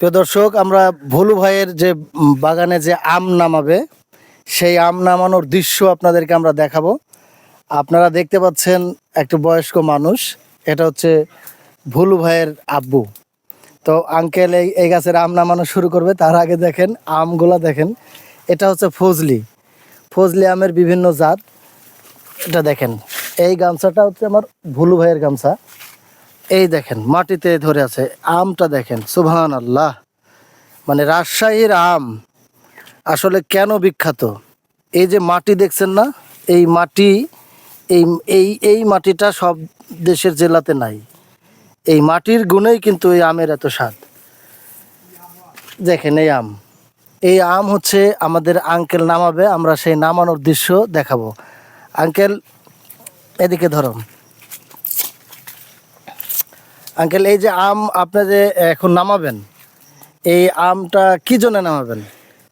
প্রিয় দর্শক, আমরা ভোলু ভাইয়ের যে বাগানে যে আম নামাবে, সেই আম নামানোর দৃশ্য আপনাদেরকে আমরা দেখাবো। আপনারা দেখতে পাচ্ছেন একটু বয়স্ক মানুষ, এটা হচ্ছে ভুলু ভাইয়ের আব্বু। তো আঙ্কেল এই এই গাছের আম নামানো শুরু করবে, তার আগে দেখেন আমগুলা দেখেন। এটা হচ্ছে ফজলি। ফজলি আমের বিভিন্ন জাত। এটা দেখেন, এই গামছাটা হচ্ছে আমার ভুলু ভাইয়ের গামছা। এই দেখেন, মাটিতে ধরে আছে আমটা দেখেন সুবহান আল্লাহ মানে রাজশাহীর আম আসলে কেন বিখ্যাত? এই যে মাটি দেখছেন না, এই মাটি, এই এই এই মাটিটা সব দেশের জেলাতে নাই। এই মাটির গুণেই কিন্তু এই আমের এত স্বাদ। দেখেন এই আম। এই আম হচ্ছে আমাদের আঙ্কেল নামাবে, আমরা সেই নামানোর দৃশ্য দেখাবো। আঙ্কেল, এদিকে ধরো আঙ্কেল এই যে আম আপনি যে এখন নামাবেন এই আমটা কি জন্য নামাবেন?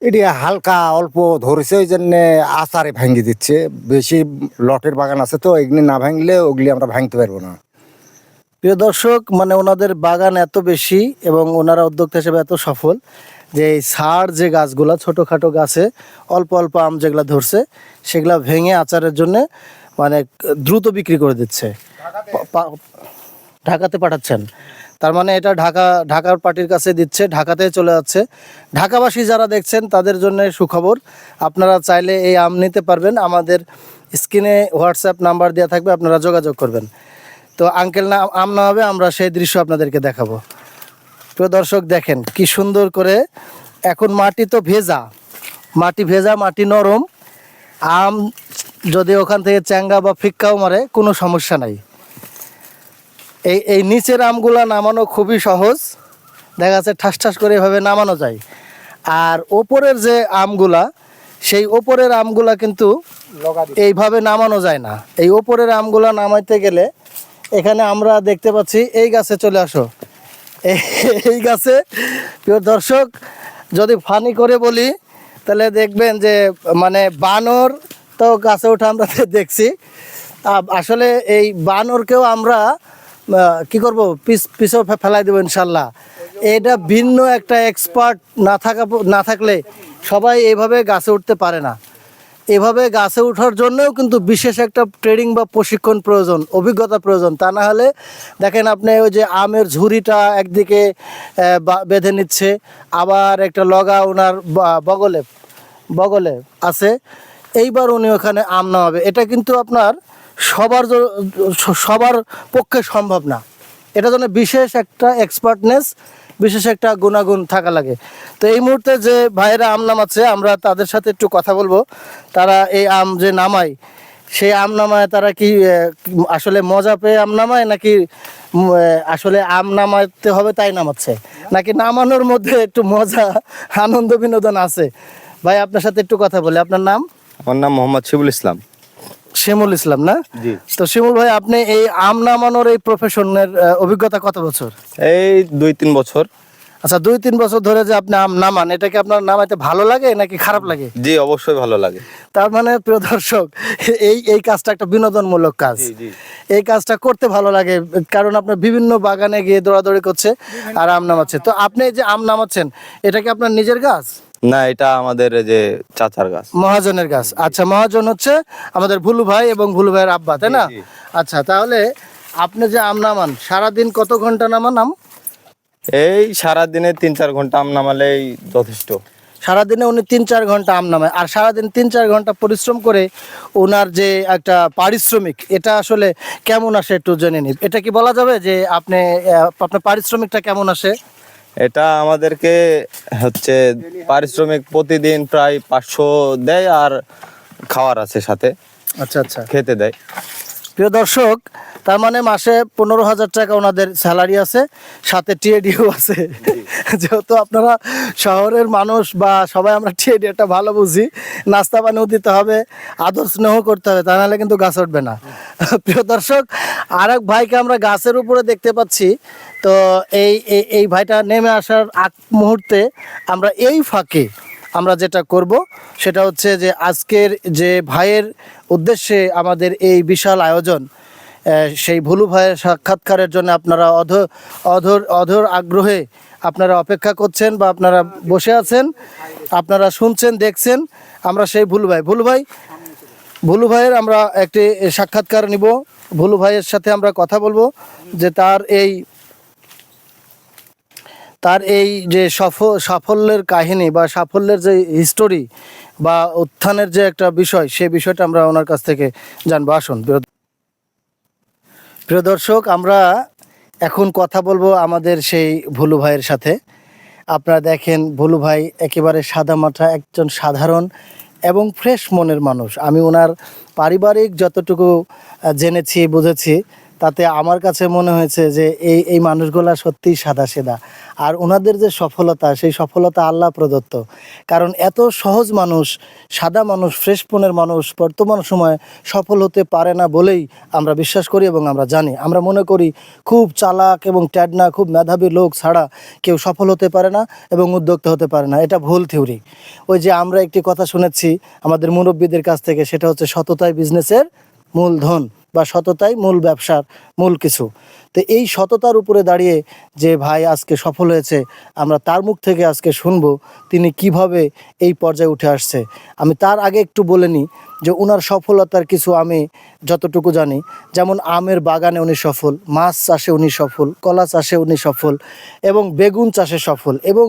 এটি হালকা অল্প ধরেছে ওই জন্য আচারে ভাঙিয়ে দিচ্ছে। বেশি লটের বাগান আছে তো এগুলি না ভাঙলে ওগুলি আমরা ভাঙতে পারব না। প্রিয় দর্শক মানে ওনাদের বাগান এত বেশি এবং ওনারা উদ্যোক্তা হিসেবে এত সফল যে এই সার যে গাছগুলা ছোটোখাটো গাছে অল্প অল্প আম যেগুলো ধরছে সেগুলো ভেঙে আচারের জন্য মানে দ্রুত বিক্রি করে দিচ্ছে। ঢাকাতে পাঠাচ্ছেন। তার মানে এটা ঢাকা, ঢাকার পার্টির কাছে দিচ্ছে ঢাকাতে চলে যাচ্ছে। ঢাকাবাসী যারা দেখছেন, তাদের জন্য সুখবর। আপনারা চাইলে এই আম নিতে পারবেন। আমাদের স্ক্রিনে হোয়াটসঅ্যাপ নাম্বার দেওয়া থাকবে, আপনারা যোগাযোগ করবেন। তো আঙ্কেল না, আম না হবে, আমরা সেই দৃশ্য আপনাদেরকে দেখাবো। প্রিয় দর্শক, দেখেন কি সুন্দর করে এখন মাটি তো ভেজা। মাটি ভেজা, মাটি নরম। আম যদি ওখান থেকে চ্যাঙ্গা বা ফিক্কাও মারে, কোনো সমস্যা নাই। এই এই নিচের আমগুলা নামানো খুবই সহজ। দেখা যাচ্ছে ঠাস ঠাস করে এভাবে নামানো যায়। আর ওপরের যে আমগুলা সেই ওপরের আমগুলা কিন্তু এইভাবে নামানো যায় না। এই ওপরের আমগুলা নামাইতে গেলে এখানে আমরা দেখতে পাচ্ছি এই গাছে চলে আসো। এই- গাছে প্রিয় দর্শক যদি ফানি করে বলি তাহলে দেখবেন যে মানে বানর তো গাছে ওঠা আমরা দেখছি। আসলে এই বানরকেও আমরা কি করব? পিস পিছও ফেলাই দেবো ইনশাল্লাহ। এটা ভিন্ন একটা এক্সপার্ট না থাকা না থাকলে সবাই এইভাবে গাছে উঠতে পারে না। এভাবে গাছে ওঠার জন্যও কিন্তু বিশেষ একটা ট্রেনিং বা প্রশিক্ষণ প্রয়োজন, অভিজ্ঞতা প্রয়োজন। তা না হলে দেখেন আপনি ওই যে আমের ঝুড়িটা একদিকে বেঁধে নিচ্ছে, আবার একটা লগা ওনার বগলে বগলে আছে। এইবার উনি ওখানে আম নামাবে। এটা কিন্তু আপনার সবার সবার পক্ষে সম্ভব না। এটা জন্য বিশেষ একটা এক্সপার্টনেস বিশেষ একটা গুণাগুণ থাকা লাগে। তো এই মুহূর্তে যে ভাইয়েরা আম নামাচ্ছে, আমরা তাদের সাথে একটু কথা বলব। তারা এই আম যে নামায়, সেই আম নামায় তারা কি আসলে মজা পেয়ে আম নামায়, নাকি আসলে আম নামাতে হবে তাই নামাচ্ছে? নাকি নামানোর মধ্যে একটু মজা, আনন্দ বিনোদন আছে? ভাই, আপনার সাথে একটু কথা বলে। আপনার নাম? আমার নাম মোহাম্মদ শিবুল ইসলাম। শিমুল ইসলাম না? তো শিমুল ভাই আপনি এই আম নামানোর এই প্রফেশনের অভিজ্ঞতা কত বছর? এই দুই তিন বছর। আচ্ছা দুই তিন বছর ধরে যে আপনি আম নামান এটাকে আপনার নামাইতে ভালো লাগে নাকি খারাপ লাগে? জি অবশ্যই ভালো লাগে। তার মানে প্রিয় দর্শক এই এই কাজটা একটা বিনোদনমূলক কাজ। এই কাজটা করতে ভালো লাগে কারণ আপনার বিভিন্ন বাগানে গিয়ে দৌড়াদৌড়ি করছে আর আম নামাচ্ছে। তো আপনি যে আম নামাচ্ছেন এটা কি আপনার নিজের গাছ? না এটা আমাদের যে চাচার গাছ। মহাজনের গাছ। আচ্ছা মহাজন হচ্ছে আমাদের ভুলু ভাই এবং ভুলু ভাইয়ের আব্বা তাই না? আচ্ছা তাহলে আপনি যে আম নামান সারাদিন কত ঘণ্টা নামান আম? এই সারাদিনে তিন চার ঘণ্টা আম নামালেই যথেষ্ট। সারাদিনে উনি তিন চার ঘণ্টা আম নামায়। আর সারাদিন তিন চার ঘণ্টা পরিশ্রম করে ওনার যে একটা পারিশ্রমিক এটা আসলে কেমন আসে একটু জেনে নিন। এটা কি বলা যাবে যে আপনি আপনার পারিশ্রমিকটা কেমন আসে? এটা আমাদেরকে হচ্ছে পারিশ্রমিক প্রতিদিন প্রায় পাঁচশো দেয় আর খাওয়ার আছে সাথে। আচ্ছা আচ্ছা। খেতে দেয়। প্রিয় দর্শক তার মানে মাসে পনেরো হাজার টাকা ওনাদের স্যালারি আছে সাথে টিএডিও আছে। যেহেতু আপনারা শহরের মানুষ বা সবাই আমরা টিএডি একটা ভালো বুঝি নাস্তা পানিও দিতে হবে আদর স্নেহ করতে হবে তা নাহলে কিন্তু গাছ উঠবে না। প্রিয় দর্শক আর এক ভাইকে আমরা গাছের উপরে দেখতে পাচ্ছি। তো এই এই- এই ভাইটা নেমে আসার আগ মুহূর্তে আমরা এই ফাঁকে আমরা যেটা করব সেটা হচ্ছে যে আজকের যে ভাইয়ের উদ্দেশ্যে আমাদের এই বিশাল আয়োজন সেই ভুলু ভাইয়ের সাক্ষাৎকারের জন্য আপনারা অধ, অধর অধর আগ্রহে আপনারা অপেক্ষা করছেন বা আপনারা বসে আছেন, আপনারা শুনছেন, দেখছেন, আমরা সেই ভুলু ভাই। ভুলু ভাই, ভুলু ভাইয়ের আমরা একটি সাক্ষাৎকার নিব। ভুলু ভাইয়ের সাথে আমরা কথা বলব যে তার এই তার এই যে সফল, সাফল্যের কাহিনী বা সাফল্যের যে হিস্টোরি বা উত্থানের যে একটা বিষয়, সে বিষয়টা আমরা ওনার কাছ থেকে জানব। আসুন, প্রিয়- দর্শক। আমরা এখন কথা বলব আমাদের সেই ভুলু ভাইয়ের সাথে। আপনারা দেখেন, ভুলু ভাই একেবারে সাদামাটা একজন সাধারণ এবং ফ্রেশ মনের মানুষ। আমি ওনার পারিবারিক যতটুকু জেনেছি, বুঝেছি তাতে আমার কাছে মনে হয়েছে যে এই এই মানুষগুলা সত্যিই সাদা সেদা আর ওনাদের যে সফলতা, সেই সফলতা আল্লাহ প্রদত্ত। কারণ এত সহজ মানুষ, সাদা মানুষ ফ্রেশ মনের মানুষ, বর্তমান সময়ে সফল হতে পারে না বলেই আমরা বিশ্বাস করি এবং আমরা জানি। আমরা মনে করি খুব চালাক এবং ট্যাডনা, খুব মেধাবী লোক ছাড়া কেউ সফল হতে পারে না এবং উদ্যোক্তা হতে পারে না। এটা ভুল থিওরি। ওই যে আমরা একটি কথা শুনেছি আমাদের মুরব্বীদের কাছ থেকে, সেটা হচ্ছে সততায় বিজনেসের মূলধন। বা সততাই মূল ব্যবসার মূল কিছু। তো এই সততার উপরে দাঁড়িয়ে যে ভাই আজকে সফল হয়েছে, আমরা তার মুখ থেকে আজকে শুনব তিনি কীভাবে এই পর্যায়ে উঠে আসছে। আমি তার আগে একটু বলে নিই যে ওনার সফলতার কিছু আমি যতটুকু জানি। যেমন আমের বাগানে উনি সফল, মাছ চাষে উনি সফল, কলা চাষে উনি সফল এবং বেগুন চাষে সফল এবং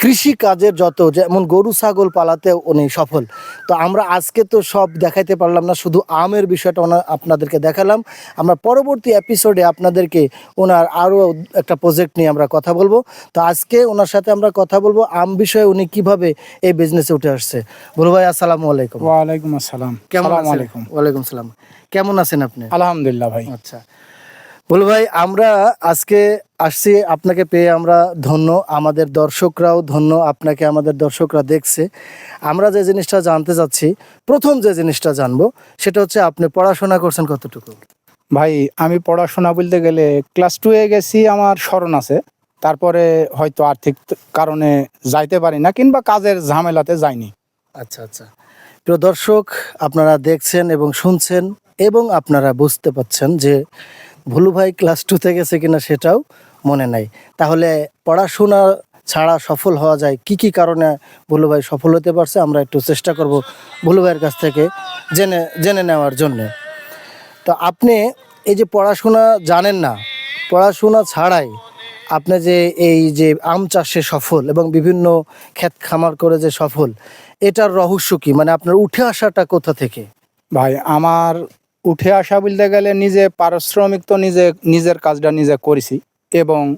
কৃষি কাজের যত যেমন গরু, ছাগল পালাতে উনি সফল। তো আমরা আজকে তো সব দেখাইতে পারলাম না, শুধু আমের বিষয়টা ওনা আপনাদেরকে দেখালাম। আমরা পরবর্তী এপিসোডে আপনাদেরকে ওনার আরও একটা প্রজেক্ট নিয়ে আমরা কথা বলব। তো আজকে ওনার সাথে আমরা কথা বলব আম বিষয়ে উনি কীভাবে এই বিজনেসে উঠে আসছে। বলু ভাই, আসসালামু আলাইকুম। ওয়ালাইকুম আসসালাম। কেমন আলাইকুম। ওয়ালাইকুম সালাম কেমন আছেন আপনি? আলহামদুলিল্লাহ ভাই। আচ্ছা। বলু ভাই আমরা আজকে আসছি আপনাকে পেয়ে আমরা ধন্য আমাদের দর্শকরাও ধন্য আপনাকে আমাদের দর্শকরা দেখছে। আমরা যে জিনিসটা জানতে চাচ্ছি প্রথম যে জিনিসটা জানব সেটা হচ্ছে আপনি পড়াশোনা করছেন কতটুকু? ভাই আমি পড়াশোনা বলতে গেলে ক্লাস টু এ গেছি আমার স্মরণ আছে। তারপরে হয়তো আর্থিক কারণে যাইতে পারি না কিংবা কাজের ঝামেলাতে যাইনি। আচ্ছা আচ্ছা। প্রিয় দর্শক, আপনারা দেখছেন এবং শুনছেন এবং আপনারা বুঝতে পাচ্ছেন যে ভুলু ভাই ক্লাস টুতে গেছে কিনা সেটাও মনে নাই। তাহলে পড়াশোনা ছাড়া সফল হওয়া যায় কি কি কারণে ভুলু ভাই সফল হতে পারছে আমরা একটু চেষ্টা করব ভুলু ভাইয়ের কাছ থেকে জেনে জেনে নেওয়ার জন্য। তো আপনি এই যে পড়াশোনা জানেন না, পড়াশোনা ছাড়াই আপনি যে এই যে আম চাষে সফল এবং বিভিন্ন ক্ষেত খামার করে যে সফল এটার রহস্য কি? মানে আপনার উঠে আসাটা কোথা থেকে? ভাই আমার উঠে আসা বলতে গেলে নিজে পারিশ্রমিক তো নিজে নিজের কাজটা নিজে করেছি এবং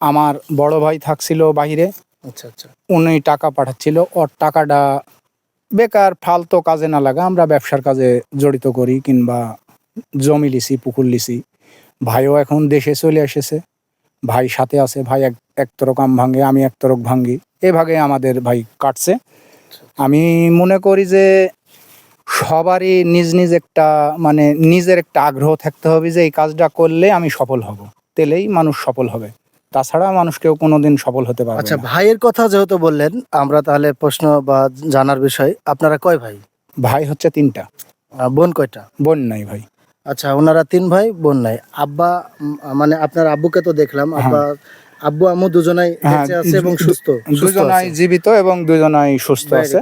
আমার বড় ভাই থাকছিল বাইরে আচ্ছা আচ্ছা। উনি টাকা পাঠাচ্ছিল। ওর টাকাটা বেকার ফালতো কাজে না লাগা। আমরা ব্যবসার কাজে জড়িত করি কিংবা জমি লিছি পুকুর লিছি। ভাইও এখন দেশে চলে এসেছে। ভাই সাথে আছে ভাই এক এক তরক আম ভাঙে আমি এক তরক ভাঙ্গি এভাবে আমাদের ভাই কাটছে। আমি মনে করি যে সবারই নিজ নিজ একটা মানে নিজের একটা আগ্রহ থাকতে হবে যে এই কাজটা করলে আমি সফল হব। তেলেই মানুষ সফল হবে। তাছাড়া মানুষ কেউ কোনোদিন সফল হতে পারবে আচ্ছা ভাইয়ের কথা যেহেতু বললেন আমরা তাহলে প্রশ্ন বা জানার বিষয় আপনারা কয় ভাই? ভাই হচ্ছে তিনটা। বোন কয়টা? বোন নাই ভাই। আচ্ছা ওনারা তিন ভাই বোন নাই। আব্বা মানে আপনার আব্বুকে তো দেখলাম আব্বা আব্বু আম্মু দুজনাই হ্যাঁ, বেঁচে আছে এবং সুস্থ। দুজনাই জীবিত এবং দুজনাই সুস্থ আছে.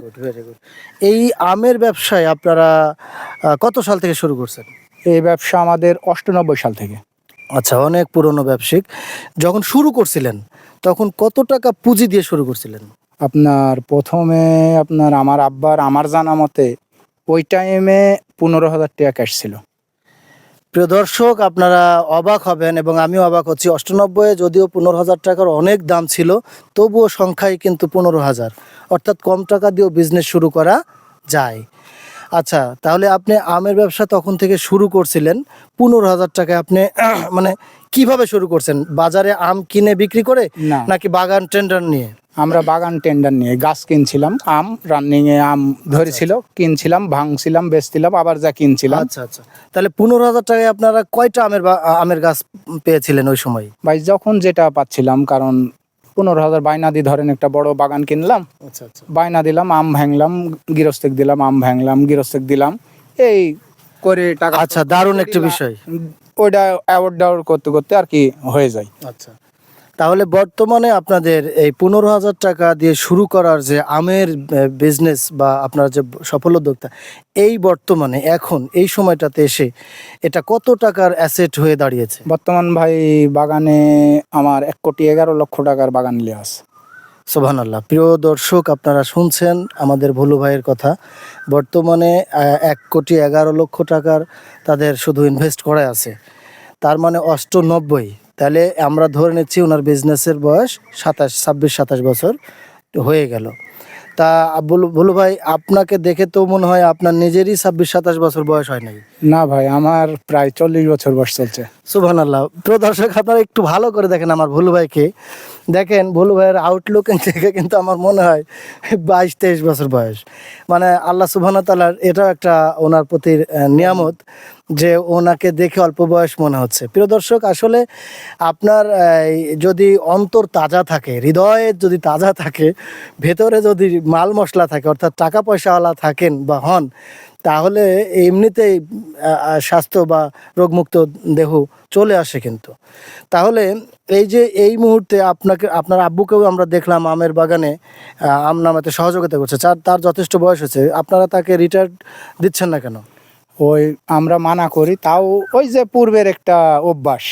এই আমের ব্যবসায় আপনারা কত সাল থেকে শুরু করছেন? এই ব্যবসা আমাদের অষ্টানব্বই সাল থেকে। আচ্ছা অনেক পুরনো ব্যবসায়িক যখন শুরু করছিলেন তখন কত টাকা পুঁজি দিয়ে শুরু করছিলেন? আপনার প্রথমে আপনার আমার আব্বার আমার জানা মতে ওই টাইমে পনেরো হাজার টাকা ক্যাশ ছিল। প্রিয় দর্শক আপনারা অবাক হবেন এবং আমিও অবাক হচ্ছি। অষ্টানব্বই যদিও পনেরো হাজার টাকার অনেক দাম ছিল তবুও সংখ্যায় কিন্তু পনেরো হাজার। অর্থাৎ কম টাকা দিয়েও বিজনেস শুরু করা যায়। আচ্ছা তাহলে আপনি আমের ব্যবসা তখন থেকে শুরু করছিলেন। পনেরো হাজার টাকায় আপনি মানে কীভাবে শুরু করছেন? বাজারে আম কিনে বিক্রি করে নাকি বাগান টেন্ডার নিয়ে? আমরা বাগান টেন্ডার নিয়ে গাছ কিনছিলাম আম রানিং এ আম ধরেছিল কিনছিলাম ভাঙছিলাম বেচছিলাম আবার যা কিনছিলাম। আচ্ছা আচ্ছা। তাহলে পনেরো হাজার টাকায় আপনারা কয়টা আমের আমের গাছ পেয়েছিলেন ওই সময়? ভাই যখন যেটা পাচ্ছিলাম কারণ পনেরো হাজার বাইনা দিয়ে ধরেন একটা বড় বাগান কিনলাম আচ্ছা আচ্ছা। বায়না দিলাম আম ভাঙলাম গৃহস্থক দিলাম আম ভাঙলাম গৃহস্থক দিলাম এই করে টাকা আচ্ছা দারুণ একটি বিষয়। ওইটা অ্যাওয়ার্ড ডাওয়ার্ড করতে করতে আর কি হয়ে যায়। আচ্ছা। তাহলে বর্তমানে আপনাদের এই পনেরো হাজার টাকা দিয়ে শুরু করার যে আমের বিজনেস বা আপনার যে সফল উদ্যোক্তা এই বর্তমানে এখন এই সময়টাতে এসে এটা কত টাকার অ্যাসেট হয়ে দাঁড়িয়েছে? বর্তমান ভাই বাগানে আমার এক কোটি এগারো লক্ষ টাকার বাগান নিয়ে আছে সোভান আল্লাহ প্রিয় দর্শক আপনারা শুনছেন আমাদের ভুলু ভাইয়ের কথা। বর্তমানে এক কোটি এগারো লক্ষ টাকার তাদের শুধু ইনভেস্ট করা আছে। তার মানে অষ্টনব্বই তাহলে আমরা ধরে নিচ্ছি ওনার বিজনেসের বয়স সাতাশ ছাব্বিশ সাতাশ বছর হয়ে গেল। তা বলু ভুলু ভাই আপনাকে দেখে তো মনে হয় আপনার নিজেরই ছাব্বিশ সাতাশ বছর বয়স হয় নাই না ভাই আমার প্রায় চল্লিশ বছর বয়স চলছে। সুবহান আল্লাহ প্রিয় দর্শক আপনারা একটু ভালো করে দেখেন আমার ভুলু ভাইকে। দেখেন ভুলু ভাইয়ের আউটলুক থেকে কিন্তু আমার মনে হয় বাইশ তেইশ বছর বয়স। মানে আল্লাহ সুবহান তালার এটাও একটা ওনার প্রতি নিয়ামত। যে ওনাকে দেখে অল্প বয়স মনে হচ্ছে। প্রিয় দর্শক, আসলে আপনার যদি অন্তর তাজা থাকে, হৃদয়ে যদি তাজা থাকে, ভেতরে যদি মাল মশলা থাকে, অর্থাৎ টাকা পয়সাওয়ালা থাকেন বা হন, তাহলে এমনিতেই স্বাস্থ্য বা রোগমুক্ত দেহ চলে আসে কিন্তু। তাহলে এই যে এই মুহূর্তে আপনাকে, আপনার আব্বুকেও আমরা দেখলাম আমের বাগানে আম নামাতে সহযোগিতা করছে। তার যথেষ্ট বয়স হয়েছে। আপনারা তাকে রিটায়ার দিচ্ছেন না কেন? ওই আমরা মানা করি তাও ওই যে পূর্বের একটা অভ্যাস।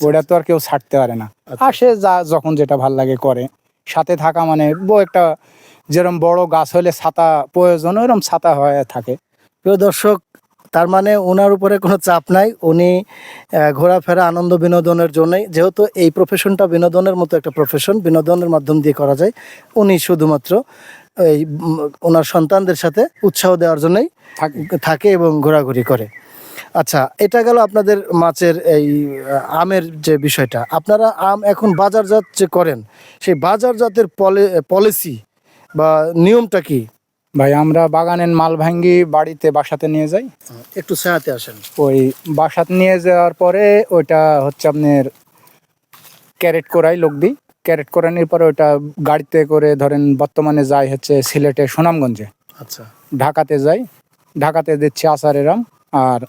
ওটা তো আর কেউ ছাড়তে পারে না। আসে যা যখন যেটা ভালো লাগে করে। সাথে থাকা মানে বউ একটা যেরকম বড় গাছ হলে ছাতা প্রয়োজন ওরকম ছাতা হয়ে থাকে। প্রিয় দর্শক তার মানে ওনার উপরে কোনো চাপ নাই। উনি ঘোরাফেরা আনন্দ বিনোদনের জন্যই। যেহেতু এই প্রফেশনটা বিনোদনের মতো একটা প্রফেশন বিনোদনের মাধ্যম দিয়ে করা যায় উনি শুধুমাত্র এই ওনার সন্তানদের সাথে উৎসাহ দেওয়ার জন্যই থাকে। এবং ঘোরাঘুরি করে। আচ্ছা এটা গেল আপনাদের মাছের এই আমের যে বিষয়টা। আপনারা আম এখন বাজারজাত যে করেন সেই বাজারজাতের পলিসি বা নিয়মটা কি? ভাই আমরা বাগানের মাল ভাঙ্গি বাড়িতে বাসাতে নিয়ে যাই। একটু সেহাতে আসেন। ওই বাসাত নিয়ে যাওয়ার পরে ওইটা হচ্ছে আপনার ক্যারেট করাই লোক দিই ক্যারেট করানোর পরে ওটা গাড়িতে করে ধরেন বর্তমানে যাই হচ্ছে সিলেটে সুনামগঞ্জে। আচ্ছা। ঢাকাতে যাই ঢাকাতে দিচ্ছে আচারের আম আর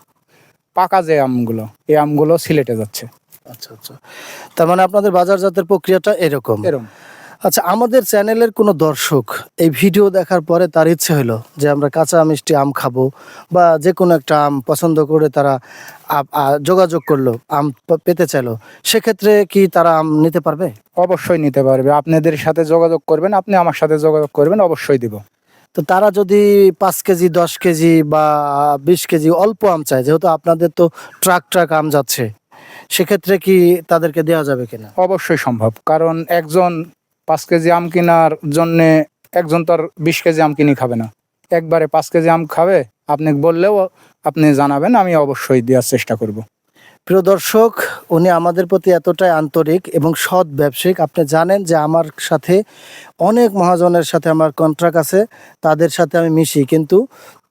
পাকা যে আমগুলো এই আমগুলো সিলেটে যাচ্ছে। আচ্ছা আচ্ছা। তার মানে আপনাদের বাজারজাতের প্রক্রিয়াটা এরকম। এরকম আচ্ছা আমাদের চ্যানেলের কোনো দর্শক এই ভিডিও দেখার পরে তার ইচ্ছে হলো যে আমরা কাঁচা মিষ্টি আম খাব বা যে কোনো একটা আম পছন্দ করে তারা যোগাযোগ করল আম পেতে চাইলো সেক্ষেত্রে কি তারা আম নিতে পারবে? অবশ্যই নিতে পারবে। আপনাদের সাথে যোগাযোগ করবেন আপনি আমার সাথে যোগাযোগ করবেন অবশ্যই দিব। তো তারা যদি পাঁচ কেজি দশ কেজি বা বিশ কেজি অল্প আম চায় যেহেতু আপনাদের তো ট্রাক ট্রাক আম যাচ্ছে সেক্ষেত্রে কি তাদেরকে দেওয়া যাবে কিনা? অবশ্যই সম্ভব কারণ একজন পাঁচ কেজি আম কেনার জন্যে একজন তো আর বিশ কেজি আম কিনে খাবে না। একবারে পাঁচ কেজি আম খাবে, আপনি বললেও আপনি জানাবেন, আমি অবশ্যই দেওয়ার চেষ্টা করব। প্রিয় দর্শক, উনি আমাদের প্রতি এতটাই আন্তরিক এবং সৎ ব্যবসায়িক। আপনি জানেন যে আমার সাথে অনেক মহাজনের সাথে আমার কন্ট্রাক্ট আছে, তাদের সাথে আমি মিশি, কিন্তু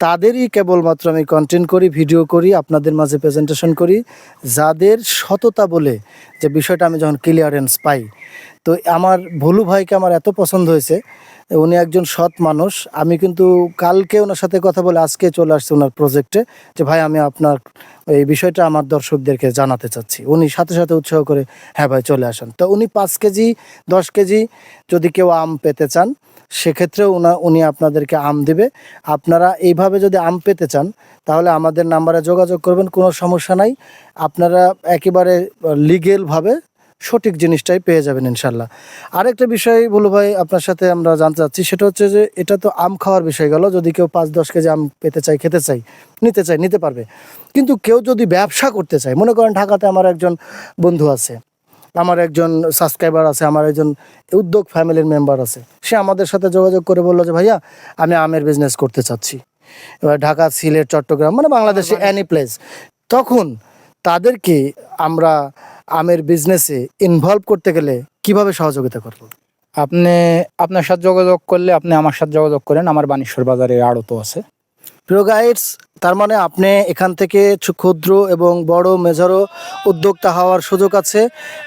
তাদেরই কেবলমাত্র আমি কন্টেন্ট করি ভিডিও করি, আপনাদের মাঝে প্রেজেন্টেশন করি, যাদের সততা বলে যে বিষয়টা আমি যখন ক্লিয়ারেন্স পাই। তো আমার ভুলু ভাইকে আমার এত পছন্দ হয়েছে উনি একজন সৎ মানুষ। আমি কিন্তু কালকে ওনার সাথে কথা বলে আজকে চলে আসছে ওনার প্রজেক্টে যে, ভাই, আমি আপনার এই বিষয়টা আমার দর্শকদেরকে জানাতে চাচ্ছি। উনি সাথে সাথে উৎসাহ করে হ্যাঁ ভাই, চলে আসেন। তো উনি পাঁচ কেজি, দশ কেজি যদি কেউ আম পেতে চান, সেক্ষেত্রেও উনা, উনি আপনাদেরকে আম দেবে। আপনারা এইভাবে যদি আম পেতে চান, তাহলে আমাদের নাম্বারে যোগাযোগ করবেন, কোনো সমস্যা নাই। আপনারা একেবারে লিগেলভাবে সঠিক জিনিসটাই পেয়ে যাবেন ইনশাল্লাহ। আরেকটা বিষয় বলু ভাই আপনার সাথে আমরা জানতে চাচ্ছি সেটা হচ্ছে যে এটা তো আম খাওয়ার বিষয় গেল যদি কেউ পাঁচ দশ কেজি আম পেতে চাই খেতে চাই নিতে চাই নিতে পারবে। কিন্তু কেউ যদি ব্যবসা করতে চায় মনে করেন ঢাকাতে আমার একজন বন্ধু আছে আমার একজন সাবস্ক্রাইবার আছে আমার একজন উদ্যোগ ফ্যামিলির মেম্বার আছে সে আমাদের সাথে যোগাযোগ করে বলল যে ভাইয়া আমি আমের বিজনেস করতে চাচ্ছি। এবার ঢাকা সিলেট চট্টগ্রাম মানে বাংলাদেশে এনি প্লেস তখন তাদেরকে আমরা আমের বিজনেসে ইনভলভ করতে গেলে কীভাবে সহযোগিতা করব? আপনি আপনার সাথে যোগাযোগ করলে আপনি আমার সাথে যোগাযোগ করেন আমার বানেশ্বর বাজারে আড়ত আছে। প্রিয় গাইডস তার মানে আপনি এখান থেকে ক্ষুদ্র এবং বড় মেজরও উদ্যোক্তা হওয়ার সুযোগ আছে।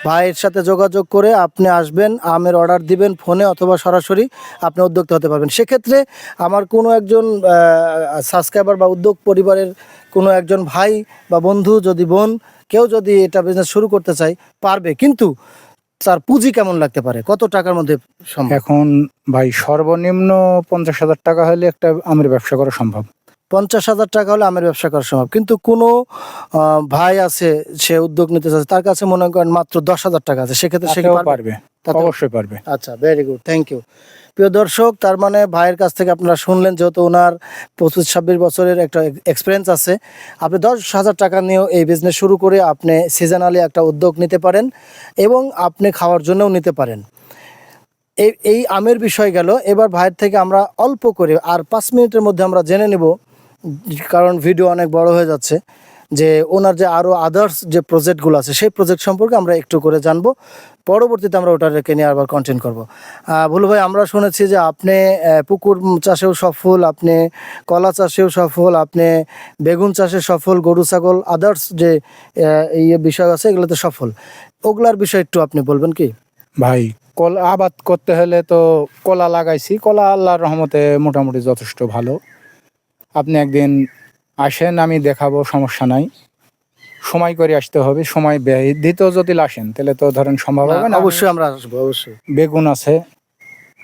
ভাইয়ের সাথে যোগাযোগ করে আপনি আসবেন আমের অর্ডার দিবেন ফোনে অথবা সরাসরি আপনি উদ্যোক্তা হতে পারবেন। সেক্ষেত্রে আমার কোনো একজন সাবস্ক্রাইবার বা উদ্যোগ পরিবারের কোনো একজন ভাই বা বন্ধু যদি বোন, কেউ যদি এটা বিজনেস শুরু করতে চায়, পারবে। কিন্তু তার পুঁজি কেমন লাগতে পারে? কত টাকার মধ্যে এখন ভাই সর্বনিম্ন পঞ্চাশ হাজার টাকা হলে একটা আমের ব্যবসা করা সম্ভব। পঞ্চাশ হাজার টাকা হলে আমের ব্যবসা করা সম্ভব। কিন্তু কোনো ভাই আছে সে উদ্যোগ নিতে চাচ্ছে তার কাছে মনে করেন মাত্র দশ হাজার টাকা আছে সেক্ষেত্রে সে পারবে? অবশ্যই পারবে। আচ্ছা ভেরি গুড থ্যাংক ইউ প্রিয় দর্শক তার মানে ভাইয়ের কাছ থেকে আপনারা শুনলেন যেহেতু ওনার পঁচিশ ছাব্বিশ বছরের একটা এক্সপিরিয়েন্স আছে আপনি দশ হাজার টাকা নিয়েও এই বিজনেস শুরু করে আপনি সিজনালি একটা উদ্যোগ নিতে পারেন এবং আপনি খাওয়ার জন্যও নিতে পারেন। এই এই আমের বিষয় গেল এবার ভাইয়ের থেকে আমরা অল্প করে আর পাঁচ মিনিটের মধ্যে আমরা জেনে নেব কারণ ভিডিও অনেক বড় হয়ে যাচ্ছে যে ওনার যে আরও আদার্স যে প্রজেক্টগুলো আছে, সেই প্রজেক্ট সম্পর্কে আমরা একটু করে জানব। পরবর্তীতে আমরা ওটাকে নিয়ে আবার কন্টেন্ট করব। ভুলু ভাই, আমরা শুনেছি যে আপনি পুকুর চাষেও সফল, আপনি কলা চাষেও সফল, আপনি বেগুন চাষে সফল, গরু, ছাগল আদার্স যে ইয়ে বিষয় আছে, এগুলোতে সফল। ওগুলার বিষয় একটু আপনি বলবেন কি? ভাই, কলা, আবাদ করতে হলে তো কলা লাগাইছি। কলা আল্লাহর রহমতে মোটামুটি যথেষ্ট ভালো। আপনি একদিন আসেন আমি দেখাবো সমস্যা নাই। সময় করে আসতে হবে সময় ব্যয়। দিতেও যদি আসেন তাহলে তো ধরেন সম্ভব হবে না। অবশ্যই আমরা আসব অবশ্যই। বেগুন আছে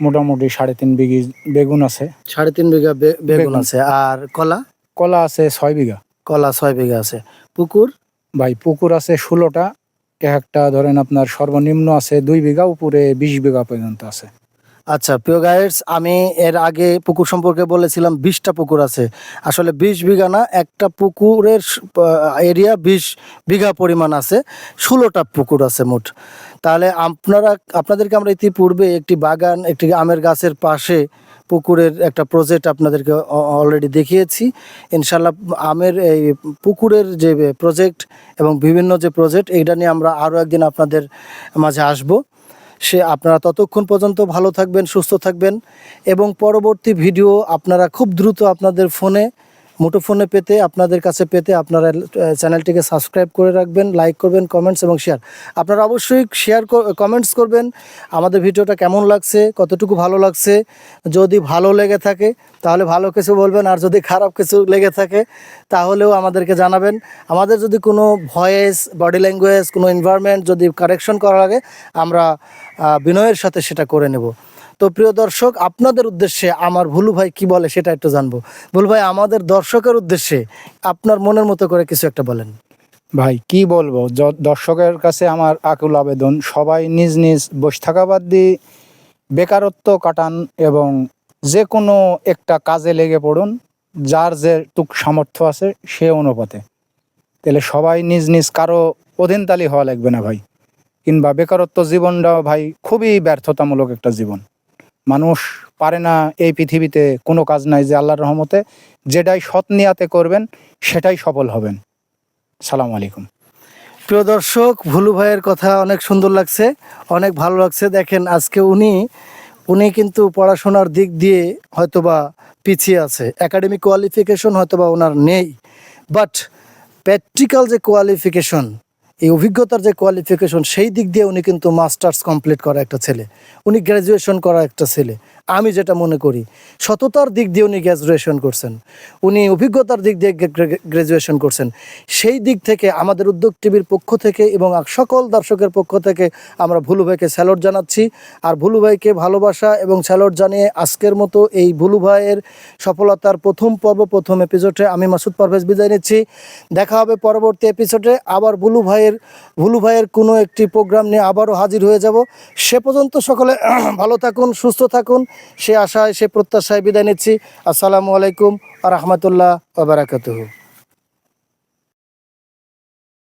মোটামুটি সাড়ে তিন বিঘি বেগুন আছে। সাড়ে তিন বিঘা বেগুন। আছে। আর কলা? কলা আছে ছয় বিঘা। কলা ছয় বিঘা আছে। পুকুর? ভাই পুকুর আছে ষোলোটা। এক একটা ধরেন আপনার সর্বনিম্ন আছে দুই বিঘা উপরে বিশ বিঘা পর্যন্ত আছে। আচ্ছা প্রিয় গাইডস আমি এর আগে পুকুর সম্পর্কে বলেছিলাম বিশটা পুকুর আছে। আসলে বিশ বিঘা না, একটা পুকুরের এরিয়া বিশ বিঘা পরিমাণ আছে, ষোলোটা পুকুর আছে মোট। তাহলে আপনারা, আপনাদেরকে আমরা ইতিপূর্বে একটি বাগান, একটি আমের গাছের পাশে পুকুরের একটা প্রজেক্ট আপনাদেরকে অলরেডি দেখিয়েছি। ইনশাল্লাহ আমের এই পুকুরের যে প্রজেক্ট এবং বিভিন্ন যে প্রজেক্ট এইটা নিয়ে আমরা আরও একদিন আপনাদের মাঝে আসব। সে আপনারা ততক্ষণ পর্যন্ত ভালো থাকবেন, সুস্থ থাকবেন এবং পরবর্তী ভিডিও আপনারা খুব দ্রুত আপনাদের ফোনে মুঠোফোনে পেতে, আপনাদের কাছে পেতে আপনারা চ্যানেলটিকে সাবস্ক্রাইব করে রাখবেন, লাইক করবেন কমেন্টস এবং শেয়ার আপনারা অবশ্যই শেয়ার কমেন্টস করবেন, আমাদের ভিডিওটা কেমন লাগছে, কতটুকু ভালো লাগছে, যদি ভালো লেগে থাকে, তাহলে ভালো কিছু বলবেন, আর যদি খারাপ কিছু লেগে থাকে, তাহলেও আমাদেরকে জানাবেন। আমাদের যদি কোনো ভয়েস বডি ল্যাঙ্গুয়েজ কোনো এনভায়রনমেন্ট যদি কারেকশন করা লাগে, আমরা বিনয়ের সাথে সেটা করে নেব। তো প্রিয় দর্শক, আপনাদের উদ্দেশ্যে আমার ভুলু ভাই কি বলে সেটা একটু জানব। ভুলু ভাই, আমাদের দর্শকের উদ্দেশ্যে আপনার মনের মতো করে কিছু একটা বলেন। ভাই, কি বলব? দর্শকের কাছে আমার আকুল আবেদন, সবাই নিজ নিজ বসে থাকা বাদ দিয়ে বেকারত্ব কাটান এবং যে কোনো একটা কাজে লেগে পড়ুন, যার যে টুক সামর্থ্য আছে সে অনুপাতে। তাহলে সবাই নিজ নিজ কারও অধীনতালি হওয়া লাগবে না ভাই। কিংবা বেকারত্ব জীবনটা ভাই খুবই ব্যর্থতামূলক একটা জীবন। মানুষ পারে না এই পৃথিবীতে কোনো কাজ নাই যে আল্লাহর রহমতে। যেটাই সৎ নিয়াতে করবেন, সেটাই সফল হবেন। সালাম আলাইকুম। প্রিয় দর্শক, ভুলু ভাইয়ের কথা অনেক সুন্দর লাগছে, অনেক ভালো লাগছে। দেখেন, আজকে উনি উনি কিন্তু পড়াশোনার দিক দিয়ে হয়তোবা পিছিয়ে আছে। একাডেমিক কোয়ালিফিকেশন হয়তোবা ওনার নেই। বাট প্র্যাকটিক্যাল যে কোয়ালিফিকেশন এই অভিজ্ঞতার যে কোয়ালিফিকেশন সেই দিক দিয়ে উনি কিন্তু মাস্টার্স কমপ্লিট করা একটা ছেলে। উনি গ্র্যাজুয়েশন করা একটা ছেলে। আমি যেটা মনে করি, সততার দিক দিয়ে উনি গ্র্যাজুয়েশন করছেন, উনি অভিজ্ঞতার দিক দিয়ে গ্র্যাজুয়েশন করছেন, সেই দিক থেকে আমাদের উদ্যোগ টিভির পক্ষ থেকে এবং সকল দর্শকের পক্ষ থেকে আমরা ভুলু ভাইকে স্যালট জানাচ্ছি। আর ভুলু ভাইকে ভালোবাসা এবং স্যালট জানিয়ে আজকের মতো এই ভুলু ভাইয়ের সফলতার প্রথম পর্ব, প্রথম এপিসোডে আমি মাসুদ পারভেজ বিদায় নিচ্ছি। দেখা হবে পরবর্তী এপিসোডে আবার ভুলু ভাইয়ের ভুলু ভাইয়ের কোনো একটি প্রোগ্রাম নিয়ে আবারও হাজির হয়ে যাব। সে পর্যন্ত সকলে ভালো থাকুন, সুস্থ থাকুন। সে আশায় সে প্রত্যাশায় বিদায় নিচ্ছি। আসসালামু আলাইকুম আ রহমতুল্লাহ বারাকাতুহু।